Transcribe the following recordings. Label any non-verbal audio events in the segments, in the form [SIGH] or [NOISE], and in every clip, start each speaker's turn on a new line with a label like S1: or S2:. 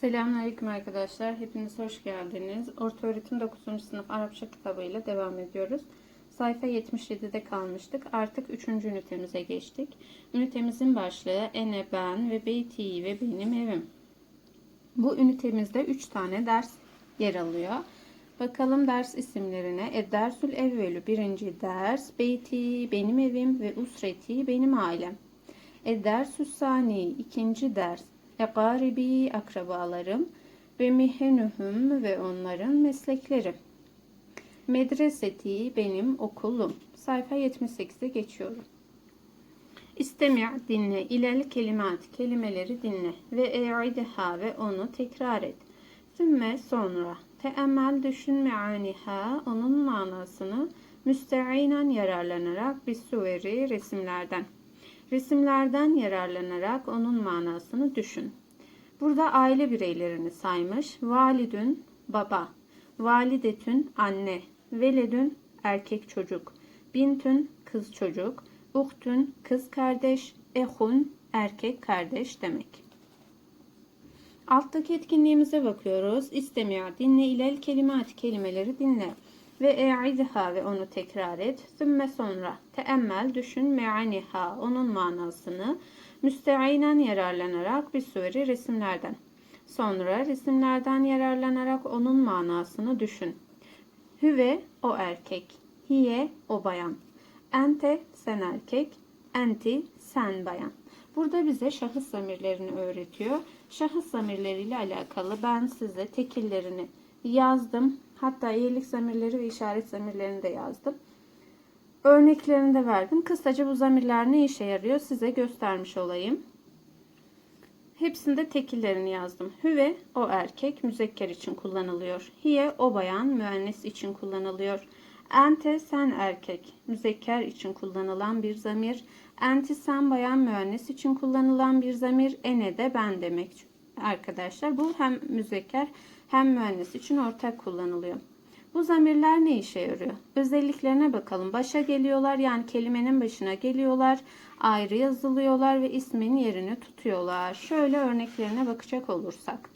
S1: Selamünaleyküm arkadaşlar. Hepiniz hoş geldiniz. Orta öğretim 9. sınıf Arapça kitabıyla devam ediyoruz. Sayfa 77'de kalmıştık. Artık 3. ünitemize geçtik. Ünitemizin başlığı ene, ben ve beyti ve benim evim. Bu ünitemizde 3 tane ders yer alıyor. Bakalım ders isimlerine. Edersül evvelü birinci ders, beyti benim evim ve usreti benim ailem. Edersü sani ikinci ders, Ekaribi akrabalarım ve mihenühüm ve onların meslekleri. Medreseti benim okulum. Sayfa 78'e geçiyorum. İstemi' dinle, ilel kelimat kelimeleri dinle ve e'ideha ve onu tekrar et. Sümme sonra teemmel düşün meaniha onun manasını müsteinen yararlanarak bir suveri resimlerden. Resimlerden yararlanarak onun manasını düşün. Burada aile bireylerini saymış. Validün baba, validetün anne, veledün erkek çocuk, bintün kız çocuk, uhtün kız kardeş, ehun erkek kardeş demek. Alttaki etkinliğimize bakıyoruz. İstemiyor. Dinle ilel kelimat kelimeleri dinle. Ve e'idha ve onu tekrar et. Sümme sonra. Teemmel düşün meaniha onun manasını. Müsteinen yararlanarak bir sürü resimlerden. Sonra resimlerden yararlanarak onun manasını düşün. Hüve o erkek. Hiye o bayan. Ente sen erkek. Enti sen bayan. Burada bize şahıs zamirlerini öğretiyor. Şahıs zamirleriyle alakalı ben size tekillerini yazdım. Hatta iyilik zamirleri ve işaret zamirlerini de yazdım. Örneklerini de verdim. Kısaca bu zamirler ne işe yarıyor size göstermiş olayım. Hepsinde tekillerini yazdım. Hüve o erkek müzekker için kullanılıyor. Hiye o bayan müennes için kullanılıyor. Ente sen erkek müzekker için kullanılan bir zamir. Enti sen bayan müennes için kullanılan bir zamir. Ene de ben demek arkadaşlar. Bu hem müzekker hem müennes için ortak kullanılıyor. Bu zamirler ne işe yarıyor? Özelliklerine bakalım. Başa geliyorlar yani kelimenin başına geliyorlar. Ayrı yazılıyorlar ve ismin yerini tutuyorlar. Şöyle örneklerine bakacak olursak.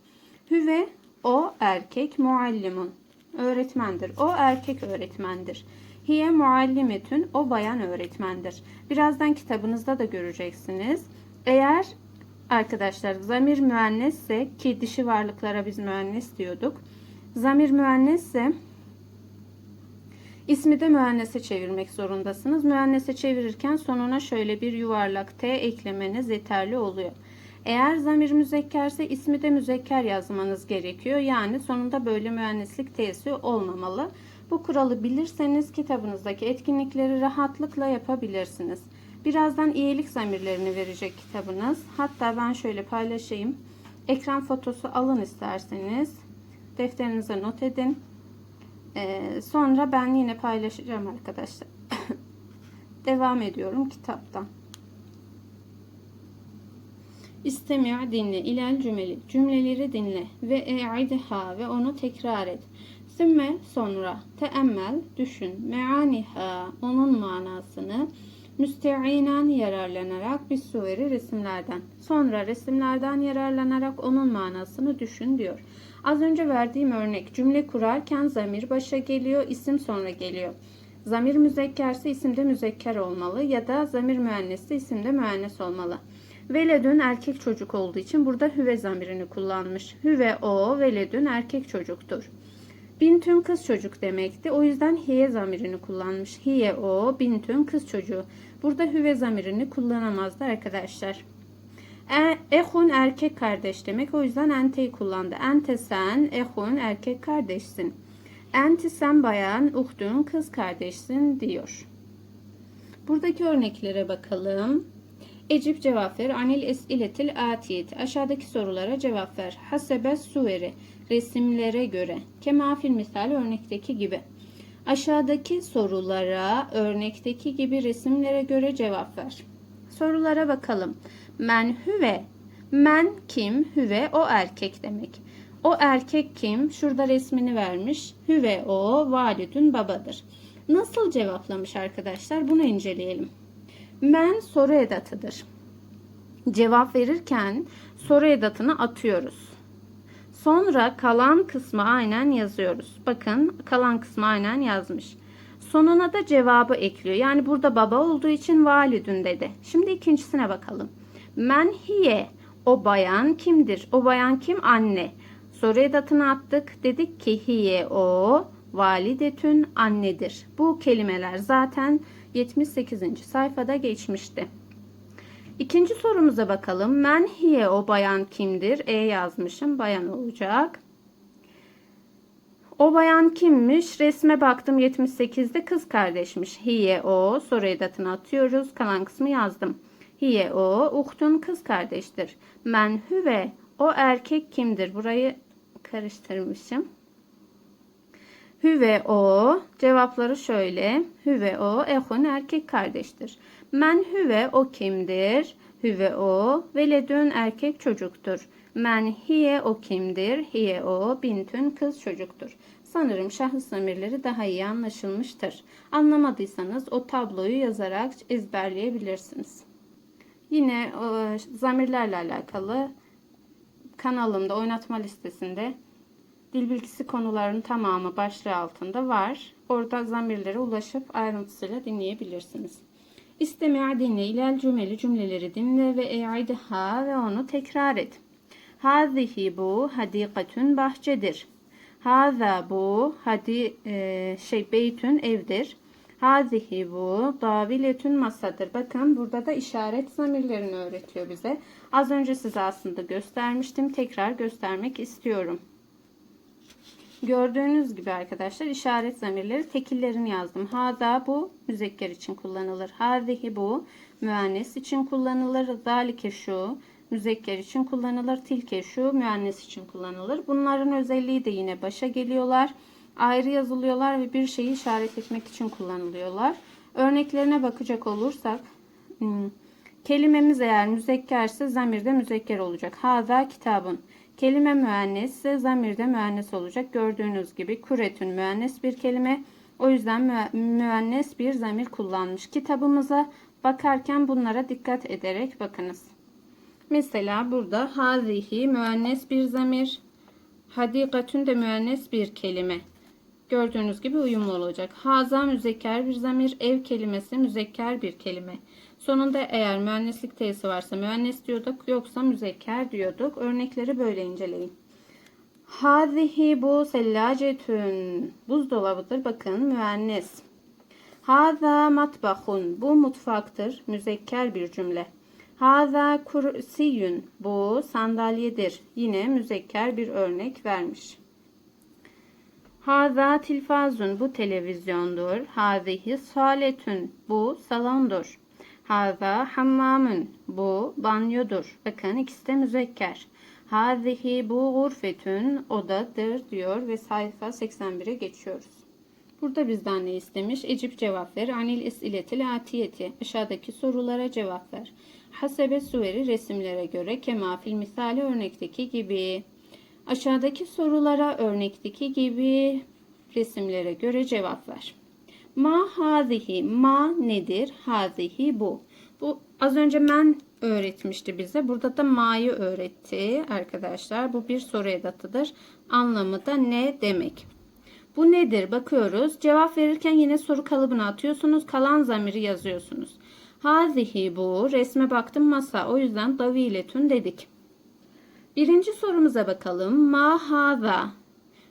S1: Hüve o erkek muallimun öğretmendir. O erkek öğretmendir. Hiye muallimetün o bayan öğretmendir. Birazdan kitabınızda da göreceksiniz. Eğer arkadaşlar zamir müennesse ki dişi varlıklara biz müennes diyorduk. Zamir müennesse ismi de müennese çevirmek zorundasınız. Müennese çevirirken sonuna şöyle bir yuvarlak T eklemeniz yeterli oluyor. Eğer zamir müzekkerse ismi de müzekker yazmanız gerekiyor. Yani sonunda böyle müenneslik T'si olmamalı. Bu kuralı bilirseniz kitabınızdaki etkinlikleri rahatlıkla yapabilirsiniz. Birazdan iyilik zamirlerini verecek kitabınız. Hatta ben şöyle paylaşayım. Ekran fotosu alın isterseniz. Defterinize not edin. Ee, sonra ben yine paylaşacağım arkadaşlar. [COUGHS] Devam ediyorum kitaptan. İstemi' dinle, ilel cümleli, cümleleri dinle ve e'idha ve onu tekrar et. Sümme sonra, teemmel, düşün, meaniha, onun manasını, müsteinen yararlanarak bir suveri resimlerden. Sonra resimlerden yararlanarak onun manasını düşün diyor. Az önce verdiğim örnek cümle kurarken zamir başa geliyor, isim sonra geliyor. Zamir müzekkerse isimde müzekker olmalı ya da zamir müennesse isimde müennes olmalı. Veledün erkek çocuk olduğu için burada hüve zamirini kullanmış. Hüve o, veledün erkek çocuktur. Bintün kız çocuk demekti. O yüzden hiye zamirini kullanmış. Hiye o, bintün kız çocuğu. Burada hüve zamirini kullanamazdı arkadaşlar. E, ehun erkek kardeş demek. O yüzden enteyi kullandı. Ente sen, ehun erkek kardeşsin. Enti sen bayan, uhtun kız kardeşsin diyor. Buradaki örneklere bakalım. Ecip cevap ver. Anil esiletil atiyet. Aşağıdaki sorulara cevap ver. Hasebe suveri. Resimlere göre. Kemafil misal örnekteki gibi. Aşağıdaki sorulara örnekteki gibi resimlere göre cevap ver. Sorulara bakalım. Men hüve. Men kim? Hüve o erkek demek. O erkek kim? Şurada resmini vermiş. Hüve o validün babadır. Nasıl cevaplamış arkadaşlar? Bunu inceleyelim. Men soru edatıdır. Cevap verirken soru edatını atıyoruz. Sonra kalan kısmı aynen yazıyoruz. Bakın kalan kısmı aynen yazmış. Sonuna da cevabı ekliyor. Yani burada baba olduğu için validün dedi. Şimdi ikincisine bakalım. Men hiye. O bayan kimdir? O bayan kim? Anne. Soru edatını attık. Dedik ki hiye o validetün annedir. Bu kelimeler zaten 78. sayfada geçmişti. İkinci sorumuza bakalım. Men hiye o bayan kimdir? E yazmışım. Bayan olacak. O bayan kimmiş? Resme baktım 78'de kız kardeşmiş. Hiye o. Soru edatını atıyoruz. Kalan kısmı yazdım. Hiye o. Uhtun kız kardeştir. Men hüve. O erkek kimdir? Burayı karıştırmışım. Hüve o. Cevapları şöyle. Hüve o. Ehun erkek kardeştir. Men hüve o kimdir? Hüve o. Veledün erkek çocuktur. Men hiye o kimdir? Hiye o. Bintün kız çocuktur. Sanırım şahıs zamirleri daha iyi anlaşılmıştır. Anlamadıysanız o tabloyu yazarak ezberleyebilirsiniz. Yine e, zamirlerle alakalı kanalımda oynatma listesinde dil bilgisi konularının tamamı başlığı altında var. Orada zamirlere ulaşıp ayrıntısıyla dinleyebilirsiniz. İstemi'a dinle, ilel cümleli cümleleri dinle ve e'idha ve onu tekrar et. Hazihi bu hadikatün bahçedir. Haza bu hadi e, şey beytün evdir. Hazihi bu daviletün masadır. Bakın burada da işaret zamirlerini öğretiyor bize. Az önce size aslında göstermiştim. Tekrar göstermek istiyorum. Gördüğünüz gibi arkadaşlar işaret zamirleri tekillerini yazdım. Haza bu müzekker için kullanılır. Hazihi bu müennes için kullanılır. Zalike şu müzekker için kullanılır. Tilke şu müennes için kullanılır. Bunların özelliği de yine başa geliyorlar. Ayrı yazılıyorlar ve bir şeyi işaret etmek için kullanılıyorlar. Örneklerine bakacak olursak hmm, kelimemiz eğer müzekkerse zamirde müzekker olacak. Haza kitabın. Kelime müennesse zamirde müennes olacak. Gördüğünüz gibi kuretün müennes bir kelime. O yüzden müennes bir zamir kullanmış. Kitabımıza bakarken bunlara dikkat ederek bakınız. Mesela burada hazihi müennes bir zamir. Hadikatün de müennes bir kelime. Gördüğünüz gibi uyumlu olacak. Haza müzekker bir zamir. Ev kelimesi müzekker bir kelime. Sonunda eğer müenneslik t'si varsa müennes diyorduk. Yoksa müzekker diyorduk. Örnekleri böyle inceleyin. Hazihi bu sellacetün. Buzdolabıdır. Bakın müennes. Haza matbahun. Bu mutfaktır. Müzekker bir cümle. Haza kursiyün. Bu sandalyedir. Yine müzekker bir örnek vermiş. Haza tilfazun. Bu televizyondur. Hazihi saletün. Bu salondur. Haza hammamın. Bu banyodur. Bakın ikisi de müzekker. Hazihi bu gurfetün. Odadır diyor ve sayfa 81'e geçiyoruz. Burada bizden ne istemiş? Ecip cevap ver. Anil esiletil atiyeti. Aşağıdaki sorulara cevap ver. Hasebe suveri resimlere göre kemafil misali örnekteki gibi. Aşağıdaki sorulara örnekteki gibi resimlere göre cevap ver. Ma hazihi. Ma nedir? Hazihi bu. Bu az önce men öğretmişti bize. Burada da ma'yı öğretti arkadaşlar. Bu bir soru edatıdır. Anlamı da ne demek? Bu nedir? Bakıyoruz. Cevap verirken yine soru kalıbına atıyorsunuz. Kalan zamiri yazıyorsunuz. Hazihi bu. Resme baktım masa. O yüzden daviletün dedik. Birinci sorumuza bakalım. Ma haza.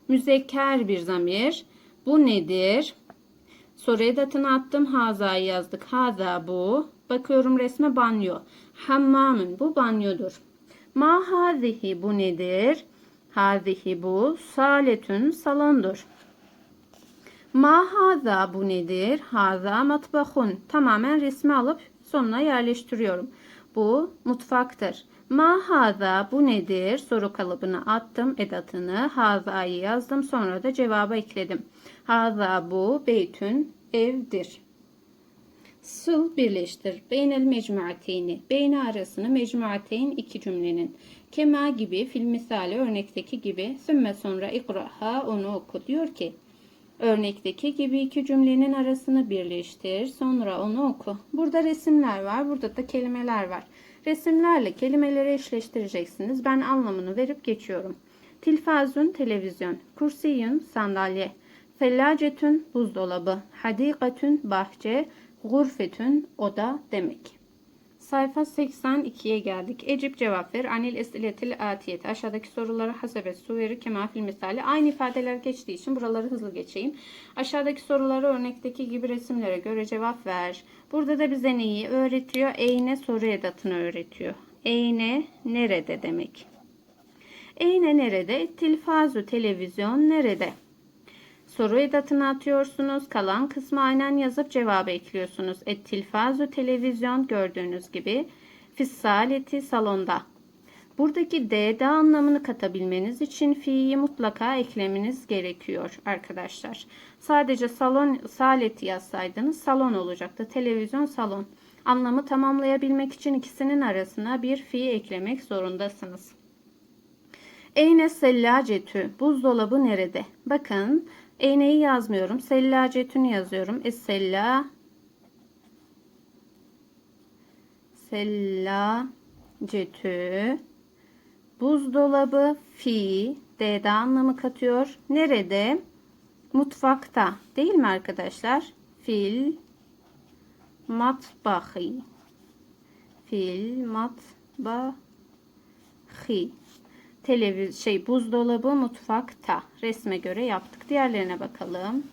S1: Müzekker bir zamir. Bu nedir? Soru edatını attım. Haza'yı yazdık. Haza bu. Bakıyorum resme banyo. Hammamın. Bu banyodur. Ma hazihi bu nedir? Hazihi bu. Saletün salondur. Ma haza bu nedir? Haza matbahun. Tamamen resmi alıp sonuna yerleştiriyorum. Bu mutfaktır. Ma haza bu nedir? Soru kalıbını attım edatını. Haza'yı yazdım. Sonra da cevaba ekledim. Haza bu beytün evdir. Sıl birleştir. Beynel mecmuateyni. Beyni arasını mecmuateyn iki cümlenin. Kema gibi fil misali örnekteki gibi sümme sonra ikraha onu oku diyor ki Örnekteki gibi iki cümlenin arasını birleştir. Sonra onu oku. Burada resimler var. Burada da kelimeler var. Resimlerle kelimeleri eşleştireceksiniz. Ben anlamını verip geçiyorum. Tilfazun televizyon. Kursiyun sandalye. Fellacetün buzdolabı. Hadikatün bahçe. Gurfetün oda demek. Sayfa 82'ye geldik. Ecip cevap ver. Anil esiletil atiyet. Aşağıdaki soruları hasebet suveri kemafil misali. Aynı ifadeler geçtiği için buraları hızlı geçeyim. Aşağıdaki soruları örnekteki gibi resimlere göre cevap ver. Burada da bize neyi öğretiyor? Eyne soru edatını öğretiyor. Eyne nerede demek. Eyne nerede? Tilfazu televizyon nerede? Soru edatını atıyorsunuz. Kalan kısmı aynen yazıp cevabı ekliyorsunuz. Et tilfazu televizyon gördüğünüz gibi. Fissaleti salonda. Buradaki D'de anlamını katabilmeniz için fi'yi mutlaka eklemeniz gerekiyor arkadaşlar. Sadece salon saleti yazsaydınız salon olacaktı. Televizyon salon. Anlamı tamamlayabilmek için ikisinin arasına bir fi eklemek zorundasınız. Eyne sellacetü. Buzdolabı nerede? Bakın eyneyi yazmıyorum. Sellacetünü yazıyorum. Es-sella sellacetü buzdolabı fi D'de anlamı katıyor. Nerede? Mutfakta. Değil mi arkadaşlar? Fil matbahi fil matbahi televiz şey buzdolabı mutfakta resme göre yaptık. Diğerlerine bakalım.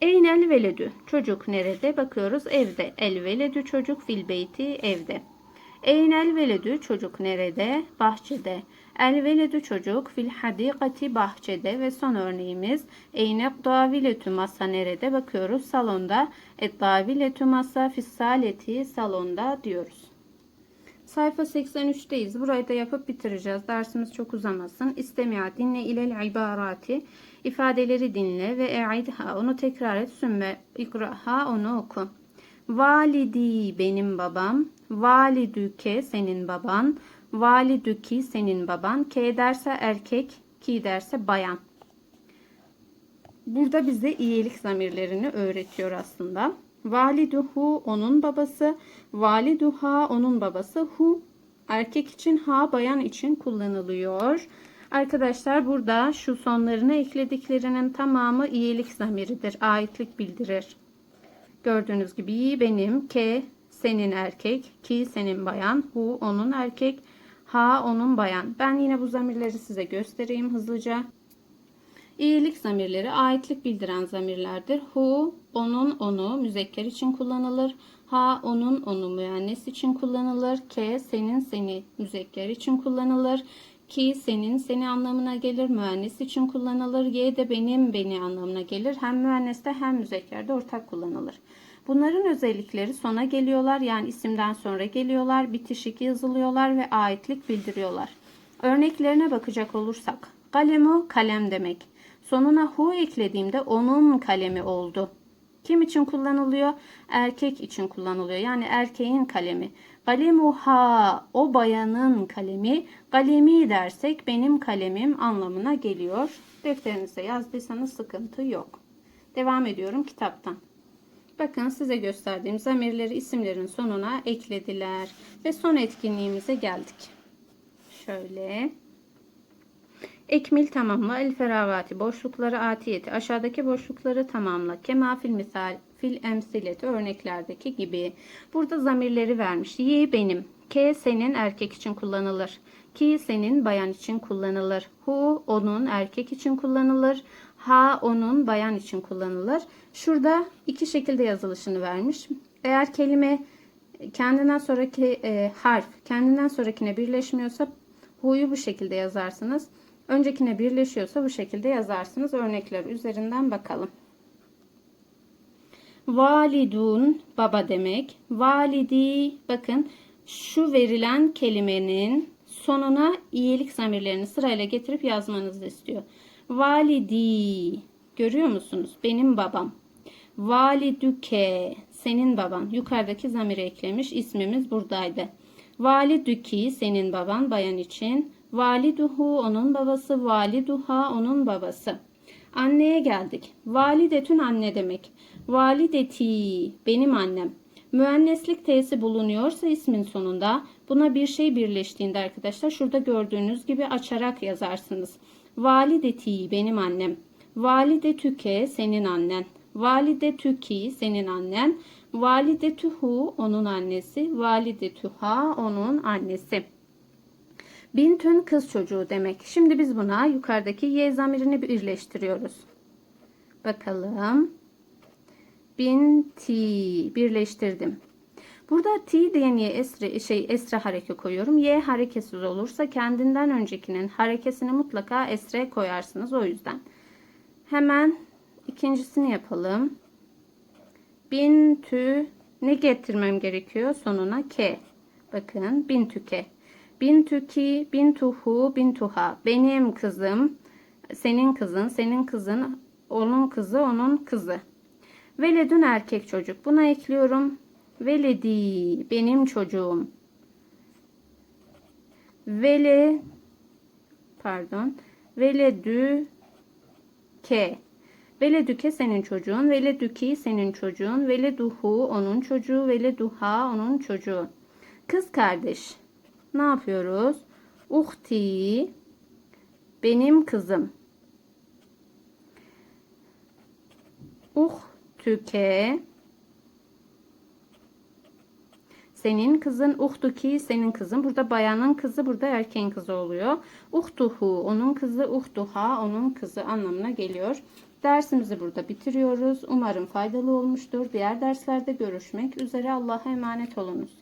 S1: Eynel veledü. Çocuk nerede? Bakıyoruz evde. El veledü çocuk fil beyti evde. Eynel veledü çocuk nerede? Bahçede. El veledü çocuk fil hadikati bahçede ve son örneğimiz eyne daviletü masa nerede? Bakıyoruz salonda. Et daviletü masa fissaleti salonda diyoruz. Sayfa 83'teyiz. Burayı da yapıp bitireceğiz. Dersimiz çok uzamasın. İstemiya dinle ilel ibarati. ifadeleri dinle ve e'idha. Onu tekrar et. Sümme ikraha onu oku. Validi benim babam. Validüke senin baban. Validüki senin baban. K derse erkek, ki derse bayan. Burada bize iyilik zamirlerini öğretiyor aslında. Validuhu onun babası, validuha onun babası. Hu erkek için, ha bayan için kullanılıyor. Arkadaşlar burada şu sonlarına eklediklerinin tamamı iyilik zamiridir. Aitlik bildirir. Gördüğünüz gibi iyi benim, ke senin erkek, ki senin bayan, hu onun erkek, ha onun bayan. Ben yine bu zamirleri size göstereyim hızlıca. İyilik zamirleri aitlik bildiren zamirlerdir. Hu, onun, onu müzekker için kullanılır. Ha, onun, onu müennes için kullanılır. Ke, senin, seni müzekker için kullanılır. Ki, senin, seni anlamına gelir. Müennes için kullanılır. Ye de benim, beni anlamına gelir. Hem müenneste hem müzekkerde ortak kullanılır. Bunların özellikleri sona geliyorlar. Yani isimden sonra geliyorlar. Bitişik yazılıyorlar ve aitlik bildiriyorlar. Örneklerine bakacak olursak. Kalemu kalem demek. Sonuna hu eklediğimde onun kalemi oldu. Kim için kullanılıyor? Erkek için kullanılıyor. Yani erkeğin kalemi. Galemuha o bayanın kalemi. Galemi dersek benim kalemim anlamına geliyor. Defterinize yazdıysanız sıkıntı yok. Devam ediyorum kitaptan. Bakın size gösterdiğim zamirleri isimlerin sonuna eklediler. Ve son etkinliğimize geldik. Şöyle. Ekmil tamamla el feravati boşlukları atiyeti aşağıdaki boşlukları tamamla kema fil misal fil emsileti örneklerdeki gibi. Burada zamirleri vermiş. Yi benim. K senin erkek için kullanılır. Ki senin bayan için kullanılır. Hu onun erkek için kullanılır. Ha onun bayan için kullanılır. Şurada iki şekilde yazılışını vermiş. Eğer kelime kendinden sonraki e, harf kendinden sonrakine birleşmiyorsa hu'yu bu şekilde yazarsınız. Öncekine birleşiyorsa bu şekilde yazarsınız. Örnekler üzerinden bakalım. Validun baba demek. Validi bakın şu verilen kelimenin sonuna iyilik zamirlerini sırayla getirip yazmanızı istiyor. Validi görüyor musunuz? Benim babam. Validüke senin baban. Yukarıdaki zamiri eklemiş. İsmimiz buradaydı. Validüki senin baban bayan için. Validuhu onun babası, validuha onun babası. Anneye geldik. Validetün anne demek. Valideti benim annem. Müenneslik t'si bulunuyorsa ismin sonunda buna bir şey birleştiğinde arkadaşlar şurada gördüğünüz gibi açarak yazarsınız. Valideti benim annem. Valide tüke senin annen. Valide tüki senin annen. Valide tühu onun annesi. Valide tüha onun annesi. Bintün kız çocuğu demek. Şimdi biz buna yukarıdaki y zamirini birleştiriyoruz. Bakalım. Binti birleştirdim. Burada t diye niye esre, şey esre hareke koyuyorum? Y hareketsiz olursa kendinden öncekinin harekesini mutlaka esre koyarsınız o yüzden. Hemen ikincisini yapalım. Bintü ne getirmem gerekiyor? Sonuna k. Bakın bintüke. Bintüki, bintuhu, bintuha. Benim kızım, senin kızın, senin kızın, onun kızı, onun kızı. Veledün erkek çocuk. Buna ekliyorum. Veledi benim çocuğum. Vele pardon. Veledü ke. Veledüke senin çocuğun. Veledüki senin çocuğun. Veleduhu onun çocuğu. Veleduha onun çocuğu. Kız kardeş. Ne yapıyoruz? Uhti benim kızım. Uhtüke senin kızın uhtuki senin kızın. Burada bayanın kızı burada erkeğin kızı oluyor. Uhtuhu onun kızı uhtuha onun kızı anlamına geliyor. Dersimizi burada bitiriyoruz. Umarım faydalı olmuştur. Diğer derslerde görüşmek üzere. Allah'a emanet olunuz.